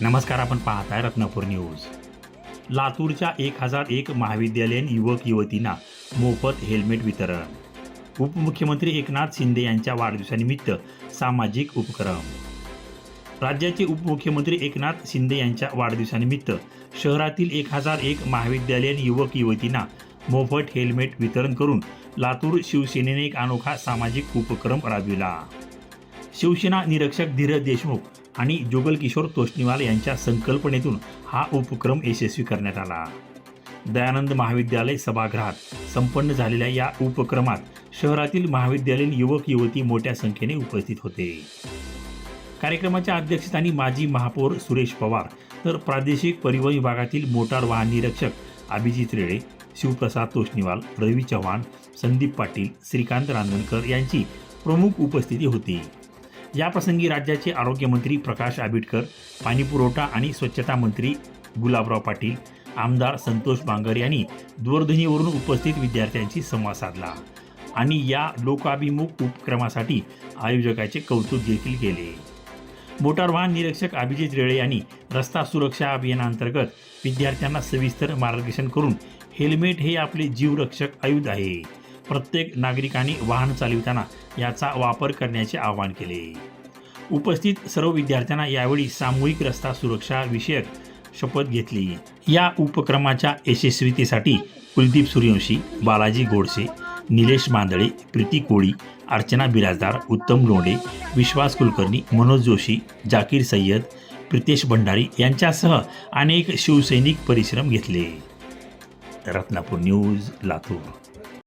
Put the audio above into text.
नमस्कार आपण पाहताय रत्नापूर न्यूज. लातूरच्या एक हजार एक महाविद्यालयीन युवक युवतींना मोफत हेल्मेट वितरण. उपमुख्यमंत्री एकनाथ शिंदे यांच्या वाढदिवसानिमित्त सामाजिक उपक्रम. राज्याचे उपमुख्यमंत्री एकनाथ शिंदे यांच्या वाढदिवसानिमित्त शहरातील एक हजार एक महाविद्यालयीन युवक युवतींना मोफत हेल्मेट वितरण करून लातूर शिवसेनेने एक अनोखा सामाजिक उपक्रम राबविला. शिवसेना निरीक्षक धीरज देशमुख आणि जुगल किशोर तोष्णीवाल यांच्या संकल्पनेतून हा उपक्रम यशस्वी करण्यात आला. दयानंद महाविद्यालय सभागृहात संपन्न झालेल्या या उपक्रमात शहरातील महाविद्यालयीन युवक युवती मोठ्या संख्येने उपस्थित होते. कार्यक्रमाच्या अध्यक्षस्थानी माजी महापौर सुरेश पवार तर प्रादेशिक परिवहन विभागातील मोटार वाहन निरीक्षक अभिजित रेडे शिवप्रसाद तोष्णीवाल रवी चव्हाण संदीप पाटील श्रीकांत रांजणकर यांची प्रमुख उपस्थिती होती. याप्रसंगी राज्याचे आरोग्यमंत्री प्रकाश आंबेडकर पाणीपुरवठा आणि स्वच्छता मंत्री गुलाबराव पाटील आमदार संतोष बांगर यांनी दूरध्वनीवरून उपस्थित विद्यार्थ्यांशी संवाद साधला आणि या लोकाभिमुख उपक्रमासाठी आयोजकाचे कौतुक देखील केले. मोटार वाहन निरीक्षक अभिजित रेळे यांनी रस्ता सुरक्षा अभियानांतर्गत विद्यार्थ्यांना सविस्तर मार्गदर्शन करून हेल्मेट हे आपले जीवरक्षक आयुध आहे. प्रत्येक नागरिकांनी वाहन चालविताना याचा वापर करण्याचे आवाहन केले. उपस्थित सर्व विद्यार्थ्यांना यावेळी सामूहिक रस्ता सुरक्षा विषयक शपथ घेतली. या उपक्रमाच्या यशस्वीतेसाठी कुलदीप सूर्यवंशी बालाजी गोडसे निलेश मांदळे प्रीती कोळी अर्चना बिराजदार उत्तम लोंढे विश्वास कुलकर्णी मनोज जोशी जाकीर सय्यद प्रितेश भंडारी यांच्यासह अनेक शिवसैनिक परिश्रम घेतले. रत्नापूर न्यूज लातूर.